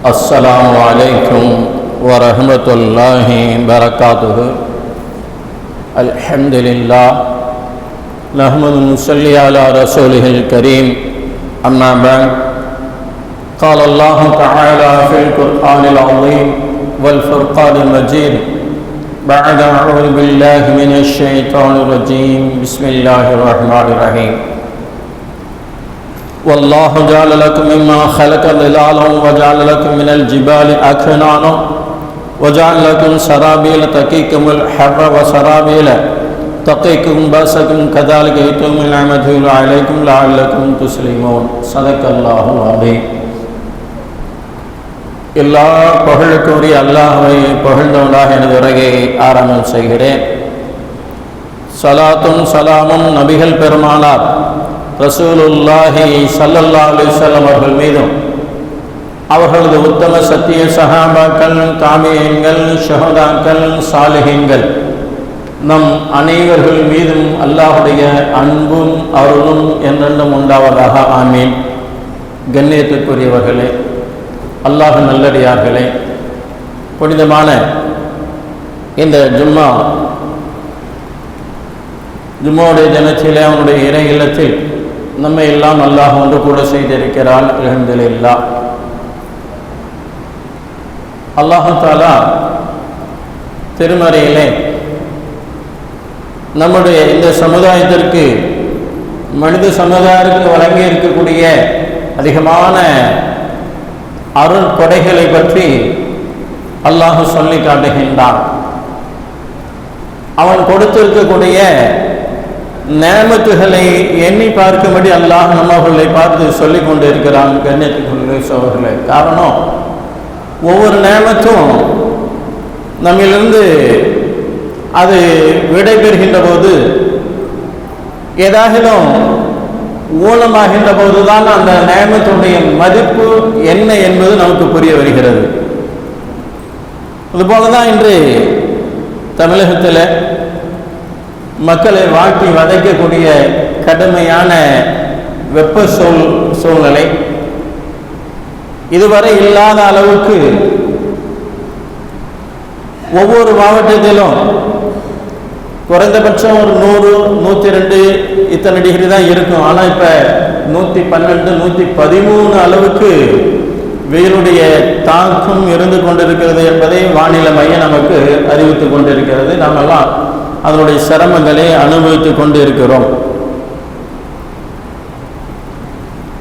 السلام عليكم ورحمة الله وبركاته. الحمد لله نحمد نصلي على رسوله الكريم. أما بعد قال الله تعالى في القرآن العظيم والفرقان المجيد بعد أعوذ بالله من الشيطان الرجيم. بسم الله الرحمن الرحيم. والله جعل لكم مما خلق ظلالا وجعل لكم من الجبال أكنانا وجعل لكم سرابيل تقيكم الحر وسرابيل تقيكم بأسكم كذلك يتم نعمته عليكم لعلكم تسلمون صدق الله العظيم எல்லா புகழுக்குரிய அல்லாஹ்வை புகழ்ந்தவனாக எனது உரையை ஆரம்பம் செய்கிறேன் சலாத்தும் சலாமும் நபிகள் பெருமானார் ரசூலுல்லாஹி சல்லல்லா அலிசல்லம் அவர்கள் மீதும் அவர்களது உத்தம சத்திய சஹாபாக்கள் தாமியங்கள் ஷஹதாக்கள் சாலிகங்கள் நம் அனைவர்கள் மீதும் அல்லாஹுடைய அன்பும் அருளும் என்றென்றும் உண்டாவதாக. ஆமீன். கண்ணியத்துக்குரியவர்களே அல்லாஹ் நல்லடியார்களே புனிதமான இந்த ஜும்மா ஜும்மாவுடைய தினத்திலே அவனுடைய இறை இல்லத்தில் நம்மை எல்லாம் அல்லாஹ் ஒன்று கூட செய்திருக்கிறான். இல்லா அல்லாஹாலா திருமறையிலே நம்முடைய இந்த சமுதாயத்திற்கு மனித சமுதாயத்திற்கு வழங்கி இருக்கக்கூடிய அதிகமான அருள் கொடைகளை பற்றி அல்லாஹு சொல்லி காட்டுகின்றான். அவன் கொடுத்திருக்கக்கூடிய நேமத்துகளை எண்ணி பார்க்கும்படி அல்லாஹ் நம்மவர்களை பார்த்து சொல்லிக் கொண்டு இருக்கிறான் கண்ணியத்துக்குள்ளே சோழர்களே காரணம் ஒவ்வொரு நேமத்தும் நம்மிலிருந்து அது விடைபெறுகின்ற போது ஏதாகிலும் ஊனமாகின்ற போதுதான் அந்த நேமத்துடைய மதிப்பு என்ன என்பது நமக்கு புரிய வருகிறது. அதுபோலதான் இன்று தமிழகத்தில் மக்களை வாட்டி வதைக்கக்கூடிய கடுமையான வெப்ப சூழ் சூழ்நிலை. இதுவரை இல்லாத அளவுக்கு ஒவ்வொரு மாவட்டத்திலும் குறைந்தபட்சம் ஒரு நூறு நூற்றி ரெண்டு இத்தனை டிகிரி தான் இருக்கும். ஆனால் இப்போ நூற்றி பன்னெண்டு நூற்றி பதிமூணு அளவுக்கு வெயிலுடைய தாக்கம் இருந்து கொண்டிருக்கிறது என்பதை வானிலை மையம் நமக்கு அறிவித்து கொண்டிருக்கிறது. நாமெல்லாம் அதனுடைய சிரமங்களை அனுபவித்து கொண்டு இருக்கிறோம்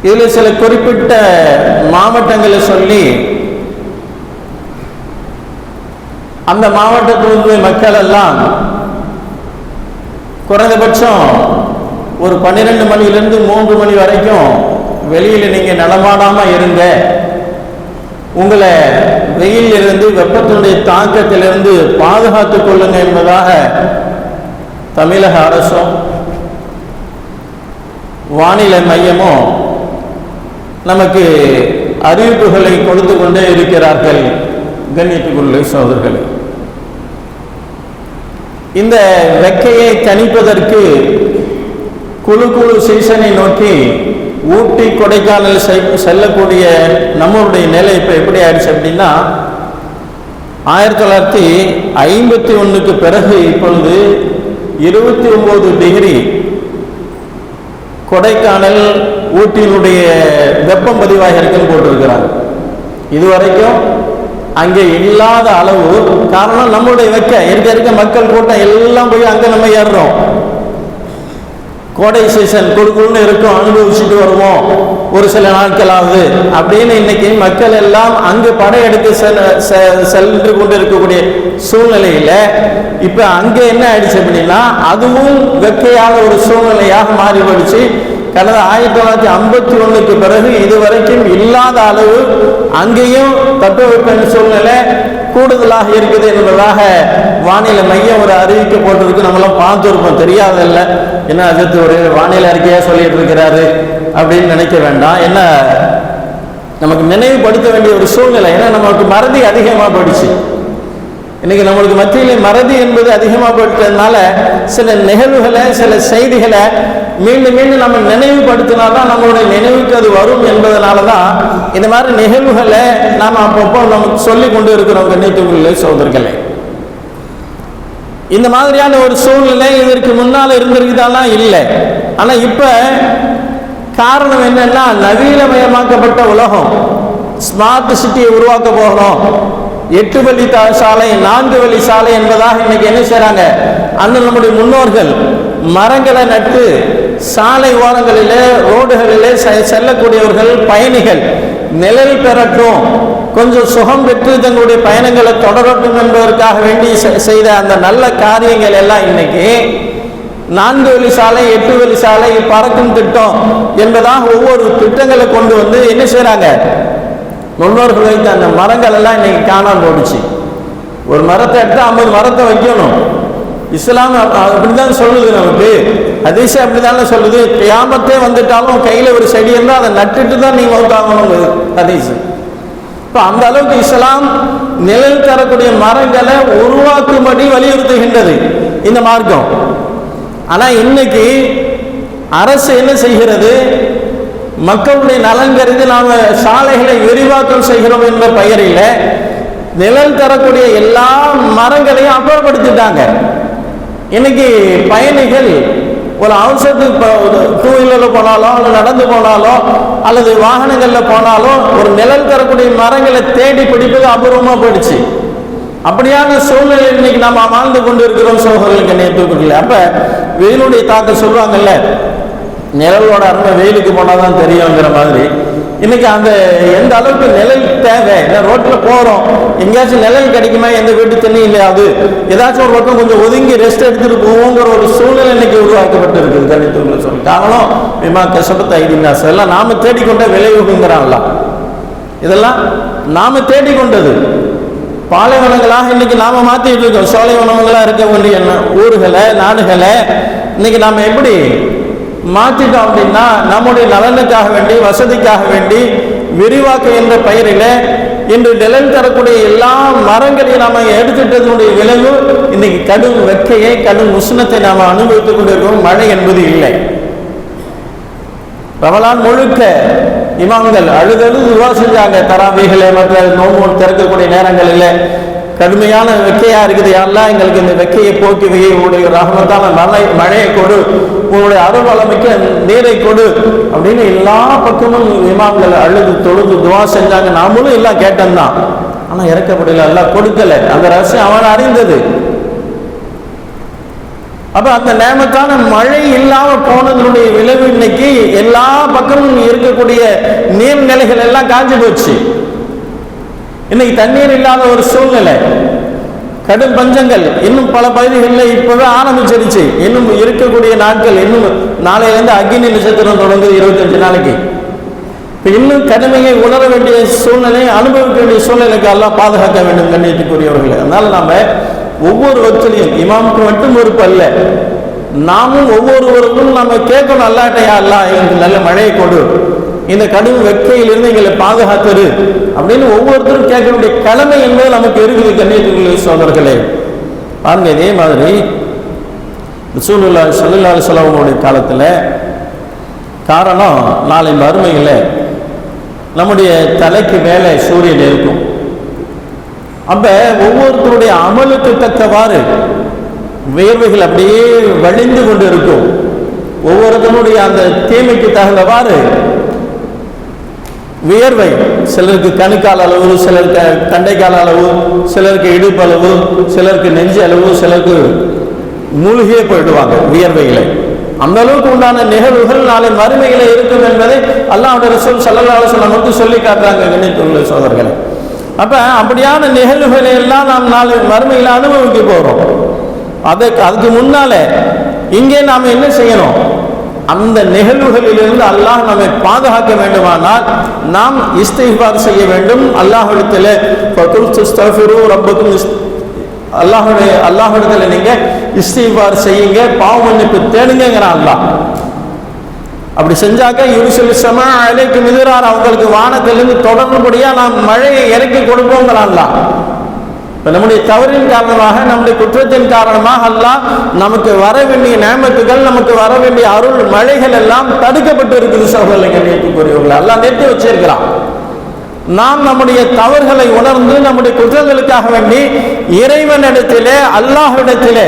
இதில் சில குறிப்பிட்ட மாவட்டங்களை சொல்லி அந்த மாவட்டத்திலிருந்து மக்கள் எல்லாம் குறைந்தபட்சம் ஒரு பன்னிரெண்டு மணியிலிருந்து மூன்று மணி வரைக்கும் வெளியில் நீங்கள் நடமாடாமல் இருங்க. உங்களை வெயிலிருந்து வெப்பத்தினுடைய தாக்கத்திலிருந்து பாதுகாத்துக் கொள்ளுங்க என்பதாக தமிழக அரசும் வானிலை மையமும் நமக்கு அறிவிப்புகளை கொடுத்து கொண்டே இருக்கிறார்கள் கண்ணியத்துக்குள்ளே சோதர்களே இந்த வெக்கையை தணிப்பதற்கு குழு குழு சீசனை நோக்கி ஊட்டி கொடைக்கானல் செல்லக்கூடிய நம்மளுடைய நிலை இப்போ எப்படி ஆயிடுச்சு அப்படின்னா ஆயிரத்தி தொள்ளாயிரத்தி ஐம்பத்தி ஒன்றுக்கு பிறகு இப்பொழுது இருபத்தி ஒம்பது டிகிரி கொடைக்கானல் ஊட்டியினுடைய வெப்பம் பதிவாக இருக்குன்னு போட்டிருக்கிறாங்க. இதுவரைக்கும் அங்கே இல்லாத அளவு காரணம் நம்மளுடைய வைக்க இருக்க இருக்க மக்கள் கூட்டம் எல்லாம் போய் அங்கே நம்ம ஏறுறோம். கோடை சீசன் கொடுக்குன்னு இருக்கும் அனுபவிச்சுட்டு வருவோம். ஒரு சில நாட்களாவது. அப்படின்னு இன்னைக்கு மக்கள் எல்லாம் அங்கு படையெடுத்து சென்று கொண்டு இருக்கக்கூடிய சூழ்நிலையில இப்ப அங்க என்ன ஆயிடுச்சு அப்படின்னா அதுவும் வெக்கையான ஒரு சூழ்நிலையாக மாறி போயிடுச்சு கடந்த ஆயிரத்தி தொள்ளாயிரத்தி ஐம்பத்தி ஒண்ணுக்கு பிறகு இதுவரைக்கும் இல்லாத அளவு அங்கேயும் தட்பவெப்ப சூழ்நிலை கூடுதலாக இருக்குது என்பதாக வானிலை மையம் ஒரு அறிவிக்க போட்டிருக்கு. நம்மளாம் பார்த்துருப்போம். தெரியாதல்ல. என்ன அஜித் ஒரு வானிலை அறிக்கையாக சொல்லிட்டு இருக்கிறாரு அப்படின்னு நினைக்க வேண்டாம். என்ன நமக்கு நினைவுபடுத்த வேண்டிய ஒரு சூழ்நிலை. ஏன்னா நமக்கு மறதி அதிகமாக போயிடுச்சு. இன்னைக்கு நம்மளுக்கு மத்தியில் மறதி என்பது அதிகமாக போயிட்டதுனால சில நிகழ்வுகளை சில செய்திகளை மீண்டும் மீண்டும் நம்ம நினைவுபடுத்தினாதான் நம்மளுடைய நினைவுக்கு அது வரும் என்பதனால தான் இந்த மாதிரி நிகழ்வுகளை நாம் அப்பப்போ நமக்கு சொல்லி கொண்டு இருக்கிறோம் கண்ணியத்துக்குள்ளே சோதர்களே இந்த மாதிரியான ஒரு சூழ்நிலை இதற்கு முன்னால் இருந்திருக்குதானா? இல்லை. ஆனால் இப்போ காரணம் என்னன்னா நவீனமயமாக்கப்பட்ட உலகம். ஸ்மார்ட் சிட்டியை உருவாக்க போகிறோம். எட்டு வழி தா- சாலை நான்கு வழி சாலை என்பதாக இன்னைக்கு என்ன செய்றாங்க? அண்ணன் நம்முடைய முன்னோர்கள் மரங்களை நட்டு சாலை ஓரங்களிலே ரோடுகளிலே செ- செல்லக்கூடியவர்கள் பயணிகள் நிழல் பெறட்டும். கொஞ்சம் சுகம் பெற்று தங்களுடைய பயணங்களை தொடரட்டும் என்பதற்காக வேண்டி செ- செய்த அந்த நல்ல காரியங்கள் எல்லாம் இன்னைக்கு நான்கு வழி சாலை எட்டு வழி சாலை பறக்கும் திட்டம் என்பதாக ஒவ்வொரு திட்டங்களை கொண்டு வந்து என்ன செய்கிறாங்க முன்னோர்கள் வைத்த அந்த மரங்கள் எல்லாம் இன்னைக்கு காணாம போடுச்சு ஒரு மரத்தை எடுத்து ஐம்பது மரத்தை வைக்கணும். இஸ்லாம் அப்படிதான் சொல்லுது நமக்கு. அதிஷம் அப்படி தானே சொல்லுது. கியாமத்தே வந்துட்டாலும் கையில ஒரு செடி இருந்தால் அதை நட்டுட்டு தான் நீங்கள் மௌத்தாகணும் அதிசயம் இப்போ அந்த அளவுக்கு இஸ்லாம் நிழல் தரக்கூடிய மரங்களை உருவாக்கும்படி வலியுறுத்துகின்றது. இந்த மார்க்கம். ஆனால் இன்னைக்கு அரசு என்ன செய்கிறது? மக்களுடைய நலன் கருதி நாம் சாலைகளை விரிவாக்கம் செய்கிறோம் என்ற பெயரில் நிழல் தரக்கூடிய எல்லா மரங்களையும் அப்புறப்படுத்திட்டாங்க. இன்னைக்கு பயணிகள் ஒரு அவசரத்துக்கு டூ வீலரில் போனாலோ அல்லது நடந்து போனாலோ அல்லது வாகனங்களில் போனாலோ ஒரு நிழல் தரக்கூடிய மரங்களை தேடி பிடிப்பது அபூர்வமாக போயிடுச்சு. அப்படியான சூழ்நிலை இன்னைக்கு நம்ம வாழ்ந்து கொண்டு இருக்கிறோம் சோகர்களுக்கு நேற்றுக்குள்ள அப்போ வெயிலுடைய தாக்கம் சொல்லுவாங்கல்ல நிழலோட அருமை வெயிலுக்கு போனால் தான் தெரியுங்கிற மாதிரி இன்னைக்கு அந்த எந்த அளவுக்கு நிழல் தேவை? இல்லை ரோட்டில் போகிறோம் எங்கேயாச்சும் நிழல் கிடைக்குமா? எந்த வீட்டு தண்ணி இல்லையாது. ஏதாச்சும் ஒரு பக்கம் கொஞ்சம் ஒதுங்கி ரெஸ்ட் எடுத்துட்டு போவோங்கிற ஒரு சூழ்நிலை இன்னைக்கு உருவாக்கப்பட்டு இருக்குது கணித்துள்ள சொல்லி காரணம் விமா கஷ்டப்பட்ட ஐதினாஸ் எல்லாம் நாம தேடிக்கொண்ட விளைவுங்கிறான்லாம் இதெல்லாம் நாம தேடிக்கொண்டது. பாலைவனங்களாக இன்னைக்கு நாம மாத்திட்டு இருக்கோம். சோலைவனங்களா இருக்க வேண்டிய ஊர்களை நாடுகளை. இன்னைக்கு நாம எப்படி மாத்திட்டோம் அப்படின்னா நம்முடைய நலனுக்காக வேண்டி வசதிக்காக வேண்டி விரிவாக்கம் என்ற பெயரில் இன்று நிலம் தரக்கூடிய எல்லா மரங்களையும் நாம எடுத்துட்டதனுடைய விளைவு இன்னைக்கு கடும் வெக்கையை கடும் உஷ்ணத்தை நாம் அனுபவித்துக் கொண்டிருக்கிறோம். மழை என்பது இல்லை. ரமலான் முழுக்க இமாம்கள் அழுதழுது துவா செஞ்சாங்க. தராவிகளை மற்ற நோம்பு திறக்கக்கூடிய நேரங்களில் கடுமையான வெக்கையா இருக்குது. யாரெல்லாம் எங்களுக்கு இந்த வெக்கையை போக்கி வை உங்களுடைய ரகமத்தான மழை மழையை கொடு. உங்களுடைய அருள்வளமிக்க நீரை கொடு அப்படின்னு எல்லா பக்கமும் இமாம்கள் அழுது தொழுது துவா செஞ்சாங்க. நாமளும் எல்லாம் கேட்டோம்தான் ஆனா இறக்கப்படல எல்லாம் கொடுக்கல. அந்த ரகசியம் அவன் அறிந்தது. அப்ப அந்த நேமத்தான மழை இல்லாம போனதனுடைய விளைவு இன்னைக்கு எல்லா பக்கமும் இருக்கக்கூடிய நீர்நிலைகள் எல்லாம் காஞ்சு போச்சு. இன்னைக்கு தண்ணீர் இல்லாத ஒரு சூழ்நிலை. கடும் பஞ்சங்கள். இன்னும் பல பகுதிகளில் இப்பவே ஆரம்பிச்சிருச்சு இன்னும் இருக்கக்கூடிய நாட்கள் இன்னும் நாளையிலேருந்து அக்னி நட்சத்திரம் தொடங்குது இருபத்தஞ்சு நாளைக்கு. இப்போ இன்னும் கடுமையை உணர வேண்டிய சூழ்நிலை அனுபவிக்க வேண்டிய சூழ்நிலைக்கு எல்லாம் பாதுகாக்க வேண்டும் கண்ணியத்துக்குரியவர்களே. அதனால நாம ஒவ்வொரு வச்சலையும் இமாமுக்கு மட்டும் பொறுப்பு அல்ல. நாமும் ஒவ்வொருவருக்கும் நம்ம கேட்கணும் அல்லாட்டையா அல்லா எங்களுக்கு நல்ல மழையை கொடு. இந்த கடும் வெக்கையிலிருந்து எங்களை பாதுகாத்தரு அப்படின்னு ஒவ்வொருத்தரும் கேட்க வேண்டிய கடமை என்பது நமக்கு இருக்குது கண்ணியத்துக்குள்ள சோதர்களே பாருங்க இதே மாதிரி சூழ்நிலை சல்லல்லாஹு செலவனுடைய காலத்தில் காரணம் நாளை மறுமையில் நம்முடைய தலைக்கு மேலே சூரியன் இருக்கும். அப்போ ஒவ்வொருத்தருடைய அமலுக்கு தக்கவாறு வேர்வைகள் அப்படியே வழிந்து கொண்டு இருக்கும். ஒவ்வொருத்தனுடைய அந்த தீமைக்கு தகுந்தவாறு வியர்வை. சிலருக்கு கணுக்கால் அளவு சிலருக்கு தண்டைக்கால் அளவு சிலருக்கு இடுப்பு அளவு சிலருக்கு நெஞ்சு அளவு சிலருக்கு மூழ்கியே போயிடுவாங்க வியர்வைகளை அந்த அளவுக்கு உண்டான நிகழ்வுகள் நாளை மறுமையில இருக்கும் என்பதை அல்லாவுடைய ரசூல் ஸல்லல்லாஹு அலைஹி வஸல்லம் நமக்கு சொல்லி காட்டுறாங்க கணித்துள்ள சோதர்களே அப்ப அப்படியான நிகழ்வுகளை எல்லாம் நாம் நாளை மறுமையில் அனுபவிக்க போறோம். அதுக்கு அதுக்கு முன்னாலே இங்கே நாம் என்ன செய்யணும்? அந்த நிகழ்வுகளிலிருந்து அல்லாஹ் நம்மை பாதுகாக்க வேண்டுமானால் நாம் இஸ்திஃபார் செய்ய வேண்டும். அல்லாஹிடத்தில் ரப்பக்கும் அல்லாஹுடைய அல்லாஹிடத்தில் நீங்க இஸ்திஃபார் செய்யுங்க பாவ மன்னிப்பு தேடுங்கிறான் அல்லாஹ். அப்படி செஞ்சாக்க யுருசல் சமா அலைக்கு மிதிரார் அவங்களுக்கு வானத்திலிருந்து தொடர்புபடியா நாம் மழையை இறக்கி கொடுப்போங்கிறான்லாம் இப்போ நம்முடைய தவறின் காரணமாக நம்முடைய குற்றத்தின் காரணமாக அல்லாஹ் நமக்கு வர வேண்டிய நேமத்துகள் நமக்கு வர வேண்டிய அருள் மழைகள் எல்லாம் தடுக்கப்பட்டு இருக்குது சகோதரங்க நேற்றுக்குரியவர்கள் எல்லாம் நிறுத்தி வச்சிருக்கிறான். நாம் நம்முடைய தவறுகளை உணர்ந்து நம்முடைய குற்றங்களுக்காக வேண்டி இறைவனிடத்திலே அல்லாஹ்விடத்திலே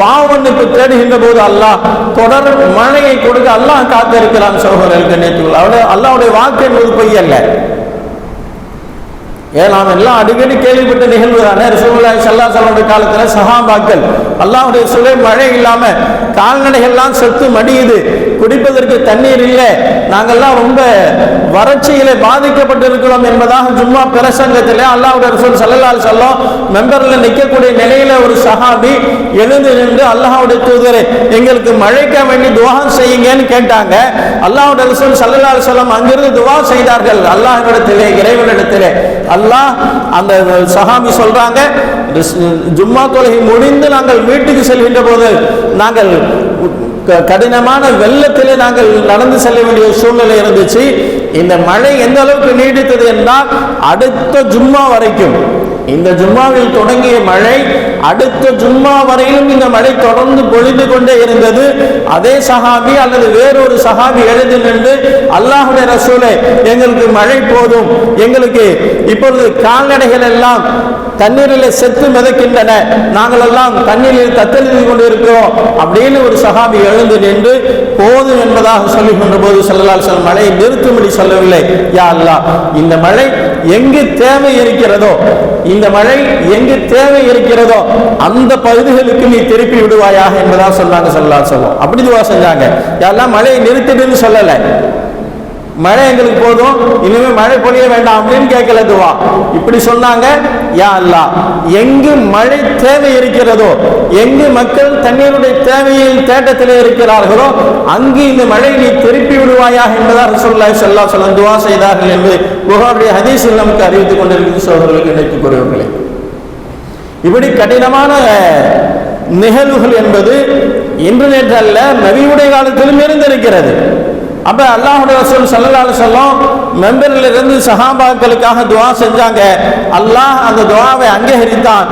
பாவனுக்கு தேடுகின்ற போது அல்லாஹ் தொடர் மழையை கொடுக்க அல்லாஹ் காத்திருக்கிறான் சகோதரர்களுக்கு நேற்றுகள் அவருடைய அல்லாவுடைய வாக்கு என்பது பொய்யல்ல ஏன் நாம் எல்லாம் அடிக்கடி கேள்விப்பட்ட நிகழ்வு தானே ரசூலுல்லாஹி ஸல்லல்லாஹு அலைஹி வஸல்லம் காலத்துல சஹாபாக்கள் அல்லாஹ்வுடைய சுலை மழை இல்லாம கால்நடைகள்லாம் செத்து மடியுது குடிப்பதற்கு தண்ணீர் இல்லை நாங்கெல்லாம் ரொம்ப வறட்சியில பாதிக்கப்பட்டிருக்கிறோம் என்பதாக ஜும்மா பிரசங்கத்தில் அல்லாஹ்வுடைய ரசூல் ஸல்லல்லாஹு அலைஹி வஸல்லம் மெம்பர்ல நிற்கக்கூடிய நிலையில ஒரு சஹாபி எழுந்து நின்று அல்லாஹ்வுடைய தூதரே எங்களுக்கு மழைக்க வேண்டி துவா செய்யுங்கன்னு கேட்டாங்க. அல்லாஹ்வுடைய ரசூல் ஸல்லல்லாஹு அலைஹி வஸல்லம் அங்கிருந்து துவா செய்தார்கள். அல்லாஹ்விடத்திலே இறைவனிடத்திலே. அல்லாஹ் அந்த சஹாமி சொல்றாங்க ஜும்மா தொலகை முடிந்து நாங்கள் வீட்டுக்கு செல்கின்ற போது நாங்கள் கடினமான வெள்ளத்திலே நாங்கள் நடந்து செல்ல வேண்டிய சூழ்நிலை இருந்துச்சு. இந்த மழை எந்த அளவுக்கு நீடித்தது என்றால் அடுத்த ஜும்மா வரைக்கும் இந்த ஜும்மாவில் தொடங்கிய மழை அடுத்த ஜும்மா வரையிலும் இந்த மழை தொடர்ந்து பொழிந்து கொண்டே இருந்தது. அதே சஹாபி அல்லது வேறொரு சஹாபி எழுந்து நின்று அல்லாஹுடைய ரசூலே எங்களுக்கு மழை போதும். எங்களுக்கு இப்பொழுது கால்நடைகள் எல்லாம் தண்ணீரில் செத்து மிதக்கின்றன. நாங்கள் எல்லாம் தண்ணீரில் தத்தெழுதி கொண்டு இருக்கிறோம் அப்படின்னு ஒரு சகாபி எழுந்து நின்று போதும் என்பதாக சொல்லுகின்ற போது சொல்லலால் சொல் மழையை நிறுத்தும்படி சொல்லவில்லை. யா அல்லாஹ் இந்த மழை எங்கு தேவை இருக்கிறதோ இந்த மழை எங்கு தேவை இருக்கிறதோ அந்த பகுதிகளுக்கு நீ திருப்பி விடுவாயாக என்பதா சொன்னாங்க சொல்லலாம் சொல்லும் அப்படி துவா செஞ்சாங்க. யாரெல்லாம் மழையை நிறுத்திடுன்னு சொல்லலை. மழை எங்களுக்கு போதும் இனிமே மழை பொழிய வேண்டாம் அப்படின்னு கேட்கல துவா இப்படி சொன்னாங்க யா அல்லா எங்கு மழை தேவை இருக்கிறதோ எங்கு மக்கள் தண்ணீருடைய தேவையில் தேட்டத்தில் இருக்கிறார்களோ அங்கு இந்த மழை நீ திருப்பி விடுவாயா என்பதாக ரசூலுல்லாஹி ஸல்லல்லாஹு சொல்ல துவா செய்தார்கள் என்று புகாருடைய ஹதீசில் நமக்கு அறிவித்துக் கொண்டிருக்கிறது சோதர்களுக்கு நினைத்துக் கூறுவர்களே இப்படி கடினமான நிகழ்வுகள் என்பது இன்று நேற்று அல்ல நபியுடைய காலத்திலும் இருந்திருக்கிறது. அப்போ அல்லாஹுடைய ரசூல் சல்லல்லாஹ் சொல்லும் மெம்பரிலிருந்து சஹாபாக்களுக்காக துவா செஞ்சாங்க. அல்லாஹ் அந்த துவாவை அங்கீகரித்தான்.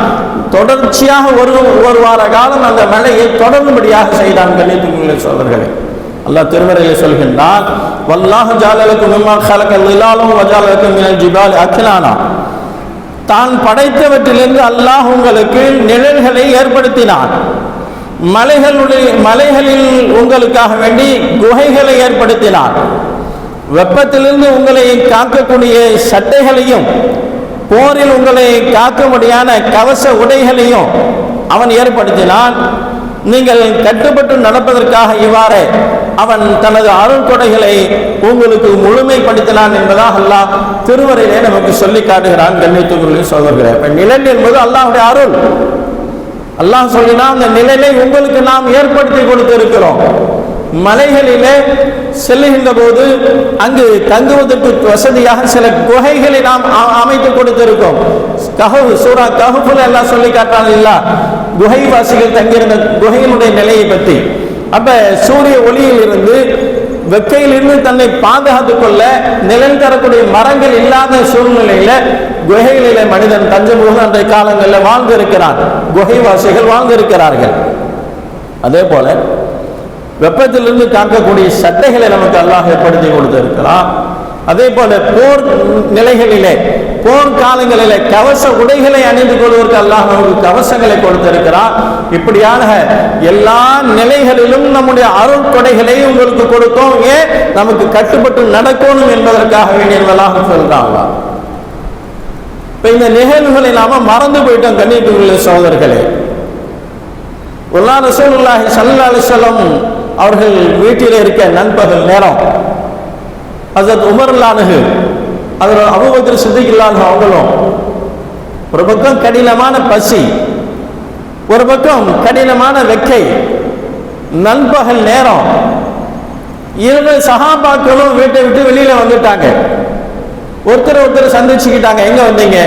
தொடர்ச்சியாக ஒரு ஒரு வார காலம் அந்த மழையை தொடரும்படியாக செய்தான் கண்ணியத்துக்குள்ள சோதர்களே அல்லாஹ் திருமறையில் சொல்கின்றான் வல்லாஹ் ஜாலலுக்கு மிம்மா கலக்க நிலாலும் வஜாலலுக்கு மினல் ஜிபால் அக்கிலானா தான் படைத்தவற்றிலிருந்து அல்லாஹ் உங்களுக்கு நிழல்களை ஏற்படுத்தினான். மலைகளுடைய மலைகளில் உங்களுக்காக வேண்டி குகைகளை ஏற்படுத்தினார். வெப்பத்திலிருந்து உங்களை காக்கக்கூடிய சட்டைகளையும் போரில் உங்களை காக்கும்படியான கவச உடைகளையும் அவன் ஏற்படுத்தினான். நீங்கள் கட்டுப்பட்டு நடப்பதற்காக இவ்வாறு அவன் தனது அருள் கொடைகளை உங்களுக்கு முழுமைப்படுத்தினான் என்பதாக அல்லாஹ் திருவரையிலே நமக்கு சொல்லி காட்டுகிறான். கண்ணியத்துக்குள்ளே சோதர்களே இப்ப நிழல் என்பது அல்லாஹுடைய அருள். அல்லாஹ் சொல்லினா அந்த நிலையை உங்களுக்கு நாம் ஏற்படுத்தி கொடுத்திருக்கிறோம். மலைகளிலே செல்லுகின்ற போது அங்கு தங்குவதற்கு வசதியாக சில குகைகளை நாம் அமைத்து கொடுத்திருக்கோம் கஹவு சூரா கஹுஃபுல எல்லாம் சொல்லி காட்டான் இல்ல குகைவாசிகள் தங்கியிருந்த குகையினுடைய நிலையை பற்றி. அப்ப சூரிய ஒளியில் இருந்து வெக்கையிலிருந்து தன்னை பாதுகாத்துக் கொள்ள நிழல் தரக்கூடிய மரங்கள் இல்லாத சூழ்நிலையில குகைகளிலே மனிதன் தஞ்சம் அன்றைய காலங்களில் வாழ்ந்திருக்கிறான். குகைவாசிகள் வாழ்ந்திருக்கிறார்கள். அதே போல வெப்பத்திலிருந்து காக்கக்கூடிய சட்டைகளை நமக்கு அல்லாஹ் ஏற்படுத்தி கொடுத்திருக்கிறான். அதே போல போர் நிலைகளிலே போர் காலங்களிலே கவச உடைகளை அணிந்து கொள்வதற்கு அல்லாஹ் நமக்கு கவசங்களை கொடுத்திருக்கிறார் இப்படியான எல்லா நிலைகளிலும் நம்முடைய அருள் கொடைகளை உங்களுக்கு கொடுத்தோம். ஏன்? நமக்கு கட்டுப்பட்டு நடக்கணும் என்பதற்காக வேண்டியவர்களாக சொல்றாங்களா இப்ப இந்த நிகழ்வுகளை நாம மறந்து போயிட்டோம் கண்ணியத்துக்குள்ள சகோதரர்களே. ஒரு நாள் ரசூலுல்லாஹி ஸல்லல்லாஹு அலைஹி அவர்கள் வீட்டில் இருக்க நண்பகல் நேரம். அசத் உமர்லானுகு அதில் அபூபக்கர் சித்திக்கில்லான் அவங்களும். ஒரு பக்கம் கடினமான பசி ஒரு பக்கம் கடினமான வெக்கை நண்பகல் நேரம். இரண்டு சகாபாக்களும் வீட்டை விட்டு வெளியில வந்துட்டாங்க. ஒருத்தர் ஒருத்தர் சந்திச்சுக்கிட்டாங்க. எங்க வந்தீங்க?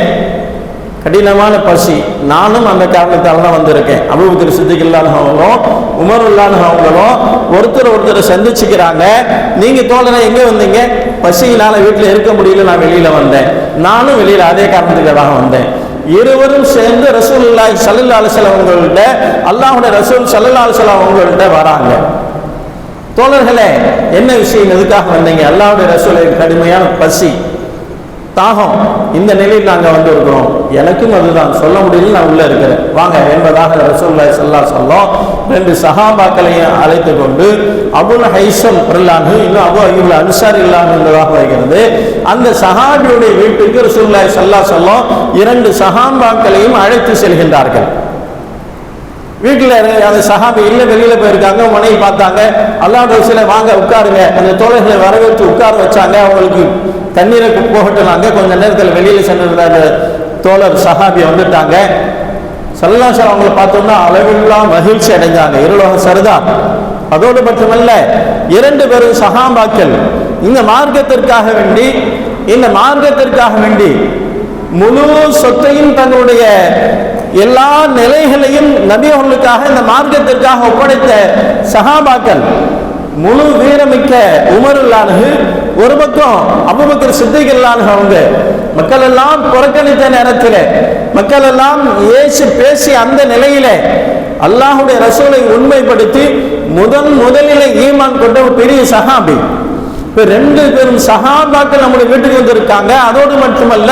கடினமான பசி. நானும் அந்த காரணத்தால் தான் வந்திருக்கேன். அபுபக்கர் சித்திக்கில்லான் அவங்களும் உமருல்லான் அவங்களும் ஒருத்தர் ஒருத்தர் சந்திச்சுக்கிறாங்க. நீங்க தோழரை எங்க வந்தீங்க? பசியினால வீட்டில் இருக்க முடியல நான் வெளியில வந்தேன். நானும் வெளியில அதே காரணத்துக்காக வந்தேன். இருவரும் சேர்ந்து ரசூலுல்லாஹி ஸல்லல்லாஹு அலைஹி வஸல்லம் அவங்கள்ட்ட அல்லாஹோட ரசூல் ஸல்லல்லாஹு அலைஹி அவங்கள்ட்ட வராங்க. தோழர்களே என்ன விஷயம் எதுக்காக வந்தீங்க? அல்லாவுடைய ரசூலை கடுமையான பசி. தாகம் இந்த நிலையில் நாங்கள் வந்து இருக்கிறோம் எனக்கும் அதுதான். சொல்ல முடியல நான் உள்ள இருக்கிறேன். வாங்க என்பதாக ரசோல்லா சொல்லா சொல்லும் ரெண்டு சஹாபாக்களையும் அழைத்து கொண்டு அபுல் ஹைசம் பிரல்லானு இன்னும் அபு அய்யுல் அன்சார் இல்லாமல் என்பதாக வருகிறது. அந்த சஹாபியுடைய வீட்டுக்கு ரசூல்லாய் சல்லா சொல்லும் இரண்டு சஹாபாக்களையும் அழைத்து செல்கின்றார்கள். வீட்டில் அந்த சஹாபி இல்லை வெளியில போயிருக்காங்க மனைவி பார்த்தாங்க. அல்லாஹ் சில வாங்க உட்காருங்க. அந்த தோழர்களை வரவேற்று உட்கார வச்சாங்க. அவங்களுக்கு தண்ணீரை போகட்டுனாங்க கொஞ்ச நேரத்தில் வெளியில சென்றிருந்த அந்த தோழர் சஹாபி வந்துட்டாங்க. சல்லாசம் அவங்கள பார்த்தோம்னா அளவில்லா மகிழ்ச்சி அடைஞ்சாங்க. இருலோக சரிதா? அதோடு மட்டுமல்ல இரண்டு பேரும் சகாம்பாக்கள் இந்த மார்க்கத்திற்காக வேண்டி இந்த மார்க்கத்திற்காக வேண்டி முழு சொத்தையும் தங்களுடைய எல்லா நிலைகளையும் நபியவர்களுக்காக இந்த மார்க்கத்திற்காக ஒப்படைத்த சஹாபாக்கள் முழு வீரமிக்க உமருல்லானு ஒரு பக்கம் அபுபக்கர் சித்திகளானு அவங்க. மக்கள் எல்லாம் புறக்கணித்த நேரத்தில் மக்கள் எல்லாம் ஏசி பேசி அந்த நிலையில அல்லாஹுடைய ரசூலை உண்மைப்படுத்தி முதன் முதலில் ஈமான் கொண்ட ஒரு பெரிய சஹாபி. ரெண்டு பேரும் சஹாபாக்கள் நம்முடைய வீட்டுக்கு வந்திருக்காங்க. அதோடு மட்டுமல்ல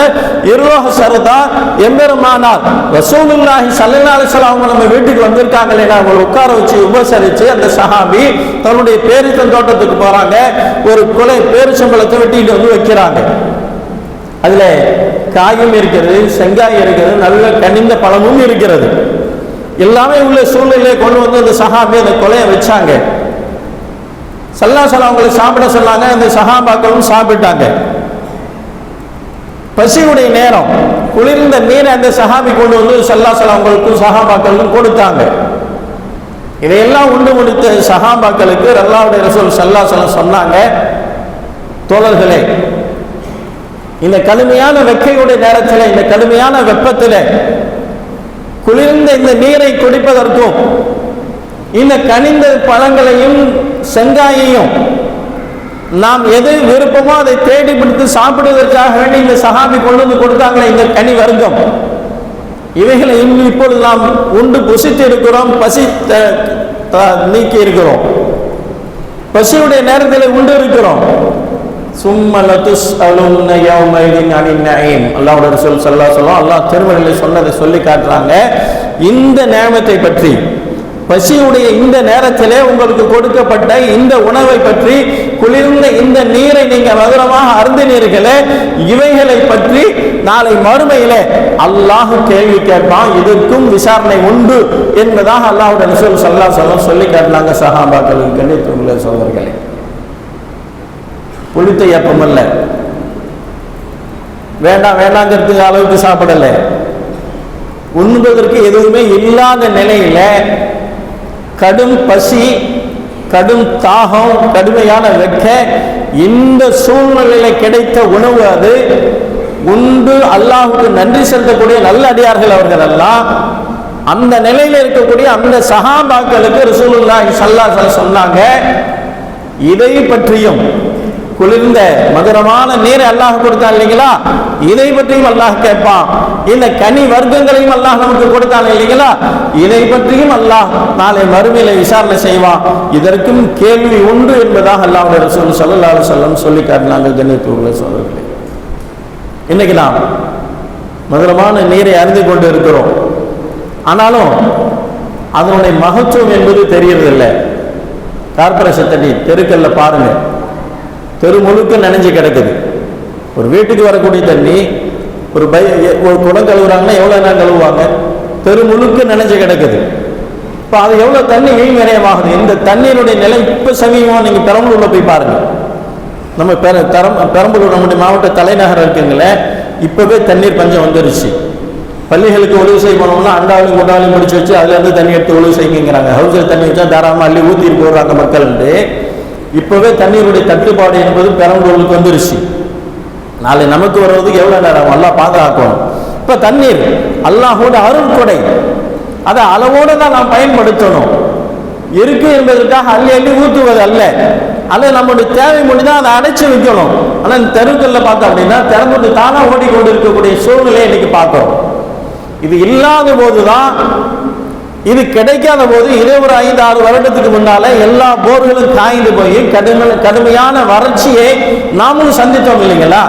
இருலோக சரதா எம்பெருமானார் ரசூலுல்லாஹி ஸல்லல்லாஹு அலைஹி அவங்க நம்ம வீட்டுக்கு வந்திருக்காங்களே அவங்களை உட்கார வச்சு உபசரிச்சு அந்த சஹாபி தன்னுடைய பேரித்தன் தோட்டத்துக்கு போறாங்க. ஒரு கொலை பேரிச்சம்பளத்தை வெட்டிட்டு வந்து வைக்கிறாங்க. அதுல காயும் இருக்கிறது செங்காய் இருக்கிறது நல்ல கனிந்த பழமும் இருக்கிறது. எல்லாமே உள்ள சூழ்நிலையை கொண்டு வந்து அந்த சஹாபி அந்த கொலையை வச்சாங்க. சல்லாசலம் அவங்களை சாப்பிட சொன்னாங்க அந்த சஹாபாக்களும் சாப்பிட்டாங்க. பசியுடைய நேரம் குளிர்ந்த நீரை அந்த சஹாபி கொண்டு வந்து சல்லாசலம் அவங்களுக்கும் சஹாபாக்களுக்கும் கொடுத்தாங்க. இதையெல்லாம் உண்டு முடித்த சஹாபாக்களுக்கு ரல்லாவுடைய ரசூல் சல்லாசலம் சொன்னாங்க தோழர்களே இந்த கடுமையான வெக்கையுடைய நேரத்தில் இந்த கடுமையான வெப்பத்தில் குளிர்ந்த இந்த நீரை குடிப்பதற்கும் இந்த கனிந்த பழங்களையும் செங்காயையும் நாம் எது விருப்பமோ அதை தேடி பிடித்து சாப்பிடுவதற்காக வேண்டி இந்த சஹாபி கொண்டு வந்து கொடுத்தாங்களே இந்த கனி வர்க்கம். இவைகளை இன்னும் இப்பொழுது நாம் உண்டு புசித்து இருக்கிறோம் பசி த- நீக்கி இருக்கிறோம். பசியுடைய நேரத்தில் உண்டு இருக்கிறோம். சும்மலத்துஸ் அலுன்ன யௌமைதின் அனின் அல்லாஹ் சொன்னதை சொல்லி காட்டுறாங்க. இந்த நேமத்தை பற்றி பசியுடைய இந்த நேரத்திலே உங்களுக்கு கொடுக்கப்பட்ட இந்த உணவை பற்றி குளிர்ந்த இந்த நீரை நீங்க மதுரமாக அருந்தினீர்களே இவைகளை பற்றி நாளை மறுமையிலே அல்லாஹ் கேள்வி கேட்பான் இதற்கும் விசாரணை உண்டு என்பதாக அல்லாஹுடைய ரசூல் சல்லா அலைஹி சொல்லி காட்டினாங்க சஹாபாக்களுக்கு கண்டித்துள்ள சோதர்களே புளித்த ஏப்பம் அல்ல வேண்டாம் வேண்டாங்கிறதுக்கு அளவுக்கு சாப்பிடல. உண்பதற்கு எதுவுமே இல்லாத நிலையில கடும் பசி கடும் தாகம் கடுமையான வெக்க இந்த சூழ்நிலையில கிடைத்த உணவு அது. உண்டு அல்லாஹுக்கு நன்றி செலுத்தக்கூடிய நல்ல அடியார்கள் அவர்கள் எல்லாம் அந்த நிலையில இருக்கக்கூடிய அந்த சகாபாக்களுக்கு ரசூலுல்லாஹி ஸல்லல்லாஹு சொன்னாங்க இதை பற்றியும் குளிர்ந்த மதுரமான நீரை அல்லாஹ் கொடுத்தான் இல்லைங்களா? இதை பற்றியும் அல்லாஹ் கேட்பான். இந்த கனி வர்க்கங்களையும் அல்லாஹ் நமக்கு கொடுத்தான் இல்லைங்களா? இதை பற்றியும் அல்லாஹ் நாளை மறுமையில விசாரணை செய்வான். இதற்கும் கேள்வி உண்டு என்பதாக அல்லாஹ் ரசூல் ஸல்லல்லாஹு சொல்லம் சொல்லி காட்டினாங்க கண்ணியத்துள்ள சோதர்களே இன்னைக்கு நாம் மதுரமான நீரை அறிந்து கொண்டு இருக்கிறோம். ஆனாலும் அதனுடைய மகத்துவம் என்பது தெரியறதில்லை. கார்பரேஷன் தண்ணி தெருக்கல்ல பாருங்க. தெரு முழுக்க நனைஞ்சு கிடக்குது. ஒரு வீட்டுக்கு வரக்கூடிய தண்ணி ஒரு பை ஒரு குடம் கழுவுறாங்கன்னா எவ்வளோ நேரம் கழுவுவாங்க? தெரு முழுக்க நனைஞ்சு கிடக்குது. இப்போ அது எவ்வளோ தண்ணி வீழ்நிறையமாகுது இந்த தண்ணீருடைய நிலை இப்போ சமீபமாக நீங்கள் பெரம்பலூரில் போய் பாருங்கள் நம்ம பெர தரம் பெரம்பலூர் நம்முடைய மாவட்ட தலைநகரம் இருக்குங்களே இப்போவே தண்ணீர் பஞ்சம் வந்துருச்சு. பள்ளிகளுக்கு ஒழுவு செய்ய போனோம்னா அண்டாவிலும் குண்டாவிலும் முடிச்சு வச்சு அதுலேருந்து தண்ணி எடுத்து ஒழுவு செய்யுங்கிறாங்க. ஹவுஸில் தண்ணி வச்சா தாராளமாக அள்ளி ஊற்றிட்டு போடுறாங்க மக்கள்ண்டு இப்போவே தண்ணீருடைய தட்டுப்பாடு என்பது பெரம்பலூருக்கு வந்துருச்சு. நாளை நமக்கு வருவதுக்கு எவ்வளோ நேரம்? எல்லாம் பாதுகாக்கணும். இப்போ தண்ணீர் அல்லாஹோட அருள் கொடை. அதை அளவோடு தான் நாம் பயன்படுத்தணும். இருக்கு என்பதற்காக அள்ளி அள்ளி ஊற்றுவது அல்ல. அல்ல நம்மளுடைய தேவை முடிதான் அதை அடைச்சு வைக்கணும். ஆனால் இந்த தெருக்கல்ல பார்த்தோம் அப்படின்னா திறந்து தானாக ஓடிக்கொண்டு இருக்கக்கூடிய சூழ்நிலையை இன்னைக்கு பார்க்கிறோம். இது இல்லாத போதுதான் இது கிடைக்காத போது இதே ஒரு ஐந்து ஆறு வருடத்துக்கு முன்னால எல்லா போர்களும் காய்ந்து போய் கடுமை கடுமையான வறட்சியை நாமளும் சந்தித்தோம் இல்லைங்களா?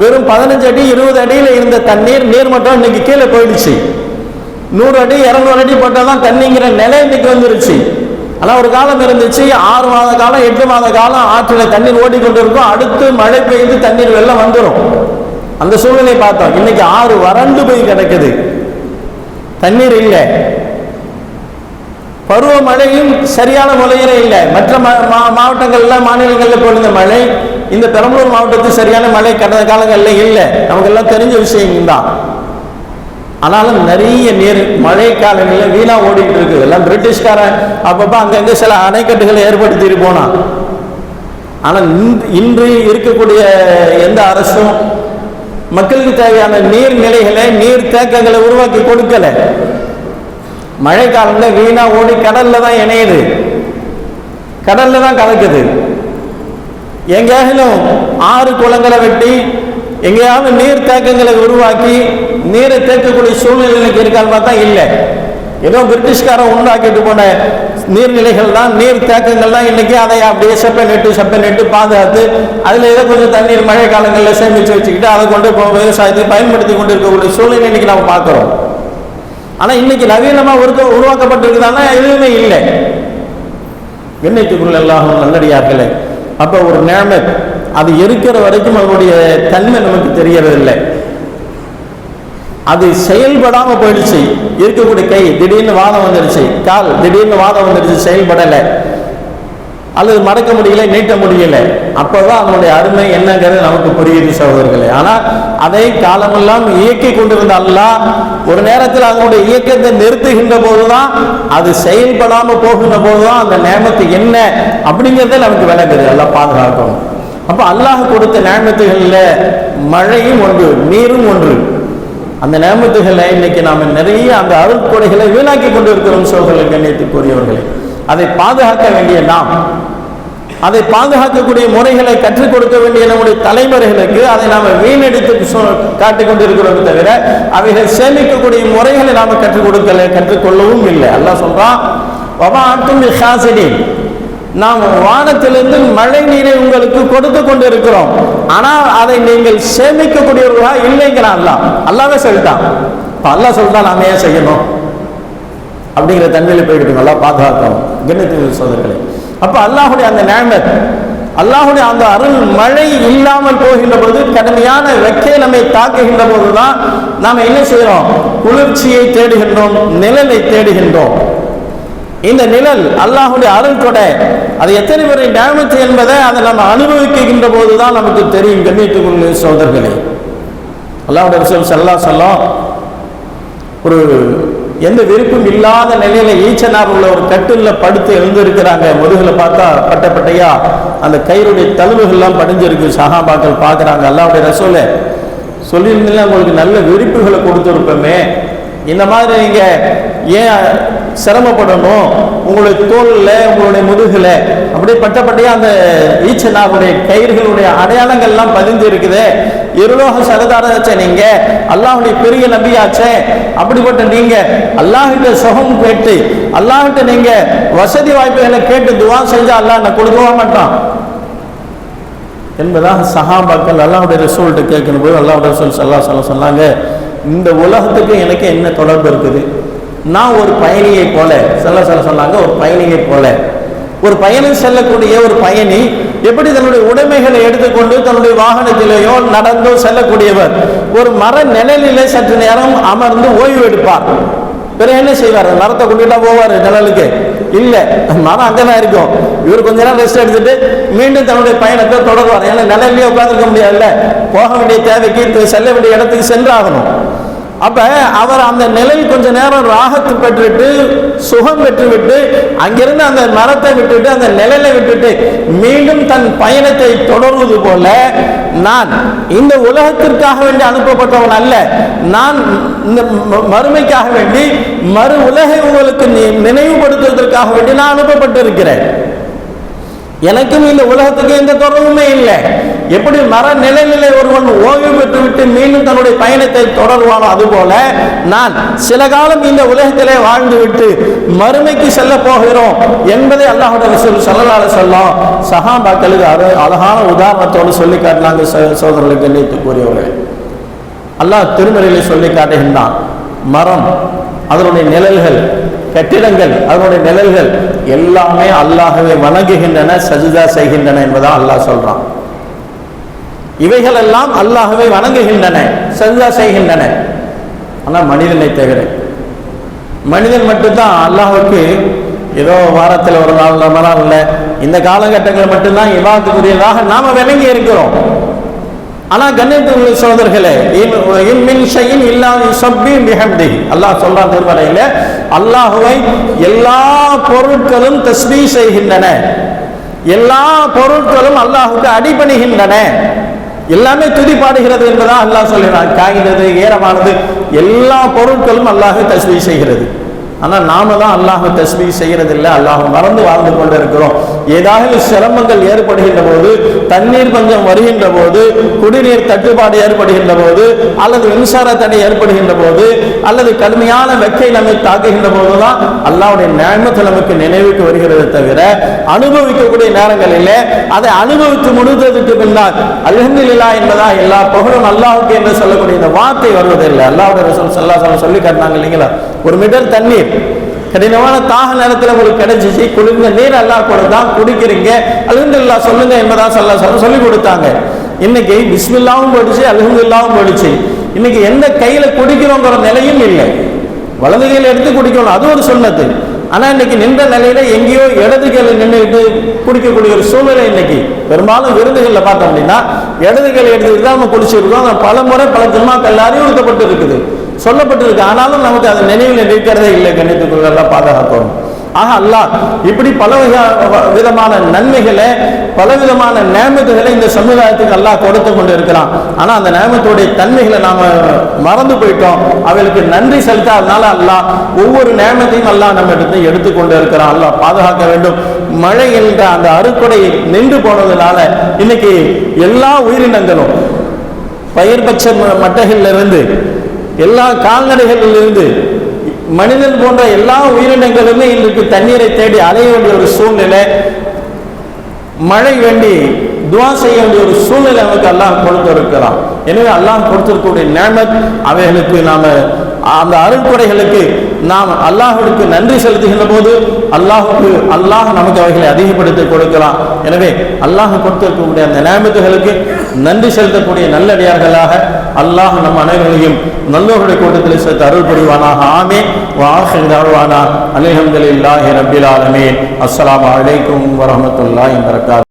வெறும் பதினஞ்சு அடி இருபது அடியில் இருந்த தண்ணீர் நீர்மட்டம் இன்னைக்கு கீழே போயிடுச்சு. நூறு அடி இரநூறு அடி போட்டால் தான் தண்ணிங்கிற நிலை இன்னைக்கு வந்துருச்சு. ஆனால் ஒரு காலம் இருந்துச்சு. ஆறு மாத காலம் எட்டு மாத காலம் ஆற்றில் தண்ணீர் ஓடிக்கொண்டு இருக்கும் அடுத்து மழை பெய்து தண்ணீர் வெள்ளம் வந்துடும் அந்த சூழ்நிலை பார்த்தோம். இன்னைக்கு ஆறு வறண்டு போய் கிடக்குது. தண்ணீர் இல்லை. பருவமழையும் சரியான முறையில் இல்லை. மற்ற மா- மா- மாவட்டங்கள்ல மாநிலங்களில் பொழுது மழை இந்த பெரம்பலூர் மாவட்டத்தில் சரியான மழை கடந்த காலங்களில் இல்லை. நமக்கு எல்லாம் தெரிஞ்ச விஷயம் தான் ஆனாலும் நிறைய நீர் மழை காலங்களில் வீணா ஓடிட்டு இருக்கு எல்லாம் பிரிட்டிஷ்காரன் அப்பப்போ அங்கங்க சில அணைக்கட்டுகளை ஏற்படுத்திட்டு போனான். ஆனால் இன்று- இன்று இருக்கக்கூடிய எந்த அரசும் மக்களுக்கு தேவையான நீர்நிலைகளை நீர் தேக்கங்களை உருவாக்கி கொடுக்கல. மழை காலத்தில் வீணா ஓடி கடல்ல தான் இணையுது. கடல்ல தான் கலக்குது. எங்கேயாலும் ஆறு குளங்களை வெட்டி எங்கேயாவது நீர் தேக்கங்களை உருவாக்கி நீரை தேக்கக்கூடிய சூழ்நிலைக்கு இருக்கான்னு பார்த்தா இல்லை. ஏதோ பிரிட்டிஷ்காரன் உண்டாக்கிட்டு போன நீர்நிலைகள் தான் நீர் தேக்கங்கள் தான் இன்னைக்கு அதை அப்படியே செப்ப நெட்டு செப்ப நெட்டு பாதுகாத்து அதில் ஏதோ கொஞ்சம் தண்ணீர் மழை காலங்களில் சேமித்து வச்சுக்கிட்டு அதை கொண்டு விவசாயத்தை பயன்படுத்தி கொண்டு இருக்கக்கூடிய சூழ்நிலை இன்னைக்கு நம்ம பார்க்குறோம். ஆனால் இன்னைக்கு நவீனமாக உருக்க உருவாக்கப்பட்டிருக்குதானா எதுவுமே இல்லை. விண்ணைக்குள் எல்லாம் நல்லடியார்களே. அப்போ ஒரு நேர்மை அது இருக்கிற வரைக்கும் அதனுடைய தன்மை நமக்கு தெரியறதில்லை. அது செயல்படாம போயிடுச்சு. இருக்கக்கூடிய கை திடீர்னு வாதம் வந்துடுச்சு கால் திடீர்னு வாதம் வந்துடுச்சு செயல்படலை. அல்லது மடக்க முடியல நீட்ட முடியல. அப்போதான் அதனுடைய அருமை என்னங்கிறது நமக்கு புரியுது சகோதரர்களே. ஆனால் அதை காலமெல்லாம் இயக்கி கொண்டிருந்த அல்லாஹ் ஒரு நேரத்தில் அதனுடைய இயக்கத்தை நிறுத்துகின்ற போதுதான் அது செயல்படாமல் போகின்ற போதுதான் அந்த நேமத்து என்ன அப்படிங்கிறத நமக்கு விளங்குது. எல்லாம் பாதுகாக்கணும். அப்போ அல்லாஹ் கொடுத்த நேமத்துகளில் மழையும் ஒன்று நீரும் ஒன்று. அந்த நேமத்துகளை இன்னைக்கு நாம் நிறைய அந்த அருட்கொடைகளை வீணாக்கி கொண்டு இருக்கிறோம் சோழர்கள் கண்ணியத்துக்குரியவர்களே. அதை பாதுகாக்க வேண்டிய நாம் அதை பாதுகாக்கக்கூடிய முறைகளை கற்றுக் கொடுக்க வேண்டிய நம்முடைய தலைமுறைகளுக்கு அதை நாம் வீணடித்து சொ- காட்டிக் கொண்டிருக்கிறோமே தவிர அவைகளை சேமிக்கக்கூடிய முறைகளை நாம் கற்றுக் கொடுக்கல கற்றுக்கொள்ளவும் இல்லை. அல்லாஹ் சொல்றான் நாம் வானத்திலிருந்து மழை நீரை உங்களுக்கு கொடுத்து கொண்டு இருக்கிறோம் ஆனால் அதை நீங்கள் சேமிக்கக்கூடியவர்களா இல்லைங்கிறான் அல்லாஹ். அல்லாவே சொல்லிட்டான். இப்ப அல்லாஹ் சொல்லிட்டான் நாம ஏன் செய்யணும்? அப்படிங்கிற தன்மையில் போயிட்டு நல்லா பாதுகாக்கணும். கண்ணியத்துக்கு சோதர்களை அப்ப அல்லாஹுடைய அந்த நேமத் அல்லாஹுடைய அந்த அருள் மழை இல்லாமல் போகின்ற போது கடுமையான வெக்கை நம்மை தாக்குகின்ற போதுதான் நாம என்ன செய்யறோம்? குளிர்ச்சியை தேடுகின்றோம் நிழலை தேடுகின்றோம். இந்த நிழல் அல்லாஹுடைய அருள் கொடை அது எத்தனை பேரை நேமத்து என்பதை அதை நம்ம அனுபவிக்கின்ற போதுதான் நமக்கு தெரியும் கண்ணியத்துக்குள்ள சோதர்களே அல்லாஹுடைய ரசூல் ஸல்லல்லாஹு அலைஹி ஒரு எந்த விருப்பம் இல்லாத நிலையில ஈச்சனார் உள்ள ஒரு கட்டில படுத்து எழுந்திருக்கிறாங்க. முதுகுல பார்த்தா பட்ட பட்டையா அந்த கயிறுடைய தழுவுகள்லாம் படிஞ்சிருக்கு. சஹாபாக்கள் பார்க்கறாங்க. அல்லாவுடைய ரசோல சொல்லியிருந்தீங்கன்னா உங்களுக்கு நல்ல விருப்புகளை கொடுத்துருப்போமே. இந்த மாதிரி நீங்க ஏன் சிரமப்படணும்? உங்களுடைய தோல்ல உங்களுடைய முதுகுல. அப்படியே பட்ட அந்த ஈச்சனாவுடைய கயிறுகளுடைய அடையாளங்கள்லாம் பதிஞ்சு இருக்குது இருலோக சரதாராச்சே நீங்க. அல்லாஹுடைய பெரிய நம்பியாச்சே அப்படிப்பட்ட நீங்க அல்லாஹ்கிட்ட சுகம் கேட்டு அல்லாஹிட்ட நீங்க வசதி வாய்ப்புகளை கேட்டு துவா செஞ்சா அல்லாஹ் நான் கொடுக்கவா மாட்டான்? என்பதாக சஹாபாக்கள் அல்லாஹுடைய ரசூல்கிட்ட கேட்கணும். போது அல்லாஹுடைய ரசூல் சல்லா சொல்ல சொன்னாங்க. இந்த உலகத்துக்கு எனக்கு என்ன தொடர்பு இருக்குது? நான் ஒரு பயணியை போல சொல்ல சொல்ல சொன்னாங்க ஒரு பயணியை போல. ஒரு பயணம் செல்லக்கூடிய ஒரு பயணி எப்படி தன்னுடைய உடைமைகளை எடுத்துக்கொண்டு தன்னுடைய வாகனத்திலேயோ நடந்தோ செல்லக்கூடியவர்? ஒரு மர நிழலிலே சற்று நேரம் அமர்ந்து ஓய்வு எடுப்பார். பிறகு என்ன செய்வார்? அந்த மரத்தை கொண்டுட்டா போவார் நிழலுக்கு. இல்ல மரம் அங்கதான் இருக்கும். இவர் கொஞ்ச நேரம் ரெஸ்ட் எடுத்துட்டு மீண்டும் தன்னுடைய பயணத்தை தொடர்வார். ஏன்னா நிழல்லையே உட்கார்ந்திருக்க முடியாதுல்ல. போக வேண்டிய தேவைக்கு செல்ல வேண்டிய இடத்துக்கு சென்றாகணும். அப்ப அவர் அந்த நிலையில் கொஞ்ச நேரம் ராகத்து பெற்றுட்டு சுகம் பெற்றுவிட்டு அங்கிருந்து அந்த மரத்தை விட்டுட்டு அந்த நிழலை விட்டுட்டு மீண்டும் தன் பயணத்தை தொடர்வது போல நான் இந்த உலகத்திற்காக வேண்டி அனுப்பப்பட்டவன் அல்ல. நான் இந்த ம- மறுமைக்காக வேண்டி மறு உலகை உங்களுக்கு நி- நினைவுபடுத்துவதற்காக வேண்டி நான் அனுப்பப்பட்டிருக்கிறேன். எனக்கும் இந்த உலகத்துக்கு எந்த தொடர்புமே இல்லை. எப்படி மர நிலையிலே ஒருவன் ஓய்வு பெற்றுவிட்டு மீண்டும் தன்னுடைய பயணத்தை தொடருவானோ அதுபோல நான் சில காலம் இந்த உலகத்திலே வாழ்ந்துவிட்டு மறுமைக்கு செல்ல போகிறோம் என்பதை அல்லாஹோட ரசூல் சொல்லலால சொல்லும் சஹாபாக்களுக்கு அரு அழகான உதாரணத்தோடு சொல்லி காட்டினாங்க சோ- சோதரர்களுக்கு நினைத்து கூறியவர்கள். அல்லாஹ் திருமறையிலே சொல்லி காட்டுகின்றான் மரம் அதனுடைய நிழல்கள் கட்டிடங்கள் அதனுடைய நிழல்கள் எல்லாமே அல்லாகவே வணங்குகின்றன சஜிதா செய்கின்றன என்பதான் அல்லாஹ் சொல்றான். இவைகள் எல்லாம் வணங்குகின்றன சஜிதா செய்கின்றன. ஆனால் மனிதனை தவிர மனிதன் மட்டும்தான் அல்லாஹுக்கு ஏதோ வாரத்தில் ஒரு நாள் ரொம்ப நாள் இல்லை. இந்த காலகட்டங்கள் மட்டும்தான் இவாத்துக்குரியதாக நாம விளங்கி இருக்கிறோம். ஆனால் கண்ணியத்துக்குரிய சோதர்களே இம்மின் இல்லாத சப்பியும் பிஹம்தி. அல்லாஹ் சொல்றான் திருமலையில் அல்லாஹுவை எல்லா பொருட்களும் தஸ்பீ செய்கின்றன. எல்லா பொருட்களும் அல்லாஹுக்கு அடிபணிகின்றன. எல்லாமே துதி பாடுகிறது என்பதா அல்லாஹ் சொல்லினான் காய்கிறது ஏரமானது எல்லா பொருட்களும் அல்லாஹ் தஸ்மி செய்கிறது. ஆனால் நாம தான் அல்லாஹ் செய்கிறது செய்யறதில்லை அல்லாஹ் மறந்து வாழ்ந்து கொண்டு இருக்கிறோம் ஏதாவது சிரமங்கள் ஏற்படுகின்ற போது தண்ணீர் பஞ்சம் வருகின்ற போது குடிநீர் தட்டுப்பாடு ஏற்படுகின்ற போது அல்லது மின்சார தடை ஏற்படுகின்ற போது அல்லது கடுமையான வெக்கை நம்மை தாக்குகின்ற போதுதான் அல்லாவுடைய நேமத்து நமக்கு நினைவுக்கு வருகிறது தவிர அனுபவிக்கக்கூடிய நேரங்களிலே அதை அனுபவித்து முடிந்ததுக்கு பின்னால் அல்ஹந்தில்லா என்பதா எல்லா புகழும் அல்லாஹுக்கு என்று சொல்லக்கூடிய இந்த வார்த்தை வருவதில்லை. அல்லாவுடைய ரசூல் ஸல்லல்லாஹு சொல்லி காட்டினாங்க இல்லைங்களா? ஒரு மீட்டர் தண்ணீர். கடினமான தாக நேரத்தில் உங்களுக்கு கிடைச்சிச்சு குளிர்ந்த நீர் அல்லாஹ் கொடுத்தான் குடிக்கிறீங்க. அல்ஹம்துலில்லாஹ் சொல்லுங்க என்பதா சொல்ல சொல்லி கொடுத்தாங்க. இன்னைக்கு பிஸ்மில்லாவும் போயிடுச்சு அல்ஹம்துலில்லாவும் போயிடுச்சு. இன்னைக்கு எந்த கையில குடிக்கிறோங்கிற நிலையும் இல்லை. வலது கையில் எடுத்து குடிக்கணும் அது ஒரு சொன்னது ஆனா இன்னைக்கு நின்ற நிலையில எங்கேயோ இடது கையில நின்றுட்டு குடிக்கக்கூடிய ஒரு சூழ்நிலை இன்னைக்கு. பெரும்பாலும் விருதுகளில் பார்த்தோம் அப்படின்னா இடது கையில எடுத்துக்கிட்டு தான் நம்ம குடிச்சிருக்கோம் பல முறை பல ஜென்மாக்கள் அறிவுறுத்தப்பட்டு இருக்குது சொல்லப்பட்டிருக்கு. ஆனாலும் நமக்கு அது நினைவில் நிற்கிறதே இல்லை. கணித்துக்குள்ளெல்லாம் பாதுகாக்கணும் ஆக அல்லாஹ் இப்படி பல விதமான நன்மைகளை பலவிதமான நேமத்துகளை இந்த சமுதாயத்துக்கு அல்லாஹ் கொடுத்து கொண்டு இருக்கிறான் ஆனா அந்த நேமத்துடைய தன்மைகளை நாம மறந்து போயிட்டோம். அவளுக்கு நன்றி செலுத்தாதனால அல்லாஹ் ஒவ்வொரு நேமத்தையும் அல்லாஹ் நம்ம எடுத்து எடுத்துக்கொண்டு இருக்கிறான் அல்லாஹ் பாதுகாக்க வேண்டும். மழை என்ற அந்த அறுக்குடை நின்று போனதுனால இன்னைக்கு எல்லா உயிரினங்களும் பயிர் பச்சை மட்டைகள்ல இருந்து எல்லா கால்நடைகளிலிருந்து மனிதன் போன்ற எல்லா உயிரினங்களுமே இன்றைக்கு தண்ணீரை தேடி அலைய வேண்டிய ஒரு சூழ்நிலை மழை வேண்டி துவா செய்ய வேண்டிய ஒரு சூழ்நிலை நமக்கு அல்லாஹ் கொடுத்திருக்கிறான். எனவே அல்லாஹ் கொடுத்திருக்கக்கூடிய நேமத் அவைகளுக்கு நாம அந்த அருள்கொடைகளுக்கு நாம் அல்லாஹுக்கு நன்றி செலுத்துகின்ற போது அல்லாஹுக்கு அல்லாஹ் நமக்கு அவைகளை அதிகப்படுத்தி கொடுக்கலாம். எனவே அல்லாஹ் கொடுத்திருக்கக்கூடிய அந்த நியமத்துகளுக்கு நன்றி செலுத்தக்கூடிய நல்லடியார்களாக அல்லாஹ் நம் அனைவரையும் நல்லோருடைய கூட்டத்தில் சேர்த்து அருள் புரிவானாக. ஆமே வாஹிர் தாழ்வானா அல்ஹம்துலில்லாஹி ரப்பில் ஆலமீன். அஸ்ஸலாமு அலைக்கும் வரஹ்மத்துல்லாஹி வரகாத்